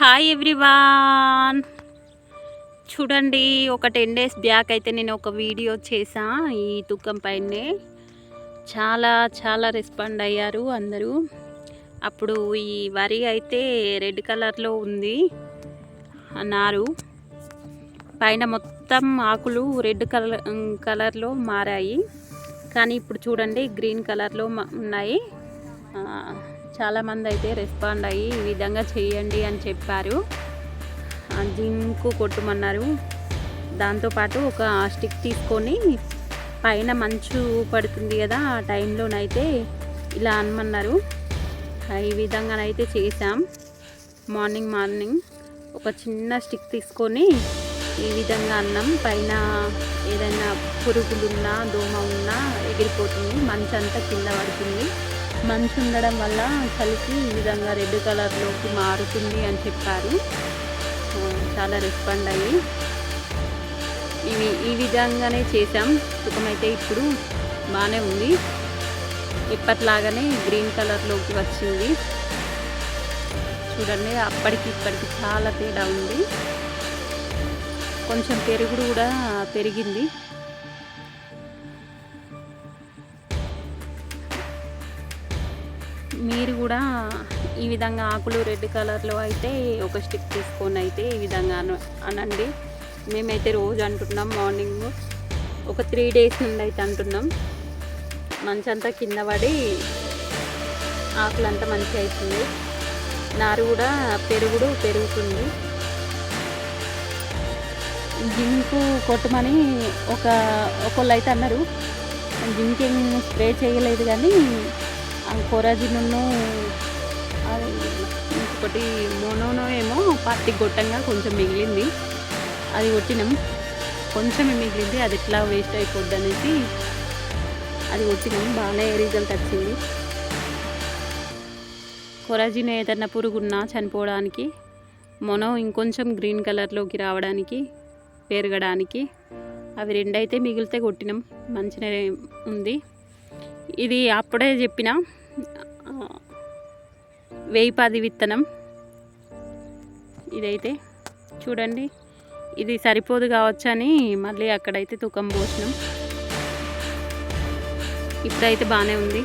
Hi everyone చూడండి ఒక ten days back అయితే నేను ఒక వీడియో చేసా ఈ తుక్కం పైనే. చాలా చాలా రెస్పాండ్ అయ్యారు అందరూ. అప్పుడు ఈ వరి అయితే రెడ్ కలర్లో ఉంది అన్నారు. పైన మొత్తం ఆకులు రెడ్ కలర్ కలర్లో మారాయి. కానీ ఇప్పుడు చూడండి గ్రీన్ కలర్లో ఉన్నాయి. చాలామంది అయితే రెస్పాండ్ అయ్యి ఈ విధంగా చేయండి అని చెప్పారు. జింకు కొట్టమన్నారు. దాంతోపాటు ఒక స్టిక్ తీసుకొని పైన మంచు పడుతుంది కదా ఆ టైంలోనైతే ఇలా అనమన్నారు. ఈ విధంగానైతే చేసాం మార్నింగ్ మార్నింగ్ ఒక చిన్న స్టిక్ తీసుకొని ఈ విధంగా అన్నం పైన ఏదైనా పురుగులున్నా దోమ ఉన్నా ఎగిరిపోతుంది. మంచంతా కింద పడుతుంది. మంచు ఉండడం వల్ల చలికి ఈ విధంగా రెడ్ కలర్లోకి మారుతుంది అని చెప్పారు. చాలా రెస్పాండ్ అయ్యి. ఇవి ఈ విధంగానే చేసాం సుఖమైతే ఇప్పుడు బాగానే ఉంది. ఇప్పట్లాగానే గ్రీన్ కలర్లోకి వచ్చింది. చూడండి అప్పటికి ఇప్పటికి చాలా తేడా ఉంది. కొంచెం పెరుగుడు కూడా పెరిగింది. మీరు కూడా ఈ విధంగా ఆకులు రెడ్ కలర్లో అయితే ఒక స్టిక్ తీసుకొని అయితే ఈ విధంగా అన అనండి. మేమైతే రోజు అంటున్నాం మార్నింగ్. ఒక త్రీ డేస్ నుండి అయితే అంటున్నాం. మంచంతా కింద పడి ఆకులంతా మంచిగా అవుతుంది నారు కూడా పెరుగుడు పెరుగుతుంది. జింకు కొట్టమని ఒక ఒకళ్ళు అయితే అన్నారు. జింక్ ఏం స్ప్రే చేయలేదు కానీ కొరాజిన్ను ఇంకొకటి మోనోనో ఏమో పార్టీ గొట్టంగా కొంచెం మిగిలింది. అది కొట్టినాం. కొంచెమే మిగిలింది అది ఎట్లా వేస్ట్ అయిపోద్ది అనేసి అది కొట్టినాం. బాగానే రిజల్ట్ వచ్చింది. కొరాజిన్ ఏదన్నా పురుగున్నా చనిపోవడానికి మొనో ఇంకొంచెం గ్రీన్ కలర్లోకి రావడానికి పెరగడానికి అవి రెండైతే మిగిలితే కొట్టినాం. మంచిగా ఉంది. ఇది అప్పుడే చెప్పిన వెయ్యి పది విత్తనం. ఇదైతే చూడండి. ఇది సరిపోదు కావచ్చని మళ్ళీ అక్కడైతే తూకం పోసినాం. ఇప్పుడైతే బాగానే ఉంది.